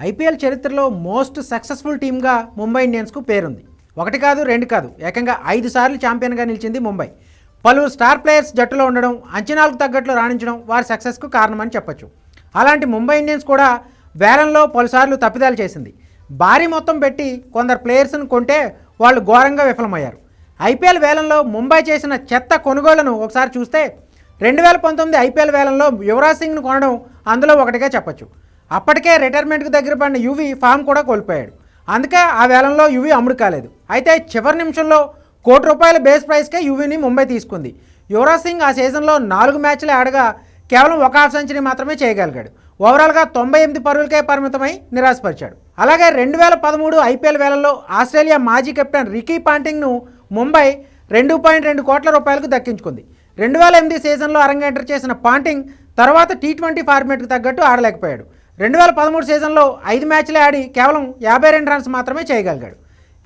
IPL చరిత్రలో most successful టీమ్గా ముంబై ఇండియన్స్కు పేరుంది. ఒకటి కాదు రెండు కాదు ఏకంగా ఐదు సార్లు ఛాంపియన్గా నిలిచింది ముంబై. పలువురు స్టార్ ప్లేయర్స్ జట్టులో ఉండడం అంచనాలకు తగ్గట్లు రాణించడం వారి సక్సెస్కు కారణమని చెప్పొచ్చు. అలాంటి ముంబై ఇండియన్స్ కూడా వేలంలో పలుసార్లు తప్పిదాలు చేసింది. భారీ మొత్తం పెట్టి కొందరు ప్లేయర్స్ను కొంటే వాళ్ళు ఘోరంగా విఫలమయ్యారు. ఐపీఎల్ వేలంలో ముంబై చేసిన చెత్త కొనుగోళ్ళను ఒకసారి చూస్తే రెండు వేల పంతొమ్మిది ఐపీఎల్ వేలంలో యువరాజ్ సింగ్ను కొనడం అందులో ఒకటిగా చెప్పొచ్చు. అప్పటికే రిటైర్మెంట్కి దగ్గర పడిన యువి ఫామ్ కూడా కోల్పోయాడు. అందుకే ఆ వేలంలో యువి అమ్ముడు కాలేదు. అయితే చివరి నిమిషంలో కోటి రూపాయల బేస్ ప్రైస్కే యువిని ముంబై తీసుకుంది. యువరాజ్ సింగ్ ఆ సీజన్లో నాలుగు మ్యాచ్లు ఆడగా కేవలం ఒక హాఫ్ సెంచరీ మాత్రమే చేయగలిగాడు. ఓవరాల్గా తొంభై ఎనిమిది పరుగులకే పరిమితమై నిరాశపరిచాడు. అలాగే రెండు వేల పదమూడు ఐపీఎల్ వేలలో ఆస్ట్రేలియా మాజీ కెప్టెన్ రికీ పాంటింగ్ను ముంబై రెండు పాయింట్ రెండు కోట్ల రూపాయలకు దక్కించుకుంది. రెండు వేల ఎనిమిది సీజన్లో అరంగేట్రం చేసిన పాంటింగ్ తర్వాత టీ ట్వంటీ ఫార్మేట్కు తగ్గట్టు ఆడలేకపోయాడు. రెండు వేల పదమూడు సీజన్లో ఐదు మ్యాచ్లే ఆడి కేవలం యాభై రెండు రన్స్ మాత్రమే చేయగలిగాడు.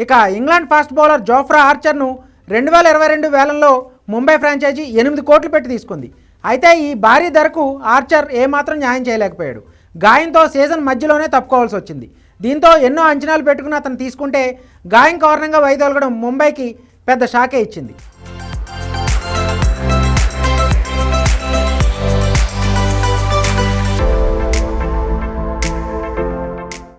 ఇక ఇంగ్లాండ్ ఫాస్ట్ బౌలర్ జోఫ్రా ఆర్చర్ను రెండు వేల ఇరవై రెండు వేలంలో ముంబై ఫ్రాంచైజీ ఎనిమిది కోట్లు పెట్టి తీసుకుంది. అయితే ఈ భారీ ధరకు ఆర్చర్ ఏమాత్రం న్యాయం చేయలేకపోయాడు. గాయంతో సీజన్ మధ్యలోనే తప్పుకోవాల్సి వచ్చింది. దీంతో ఎన్నో అంచనాలు పెట్టుకుని అతను తీసుకుంటే గాయం కారణంగా వైదొలగడం ముంబైకి పెద్ద షాకే ఇచ్చింది.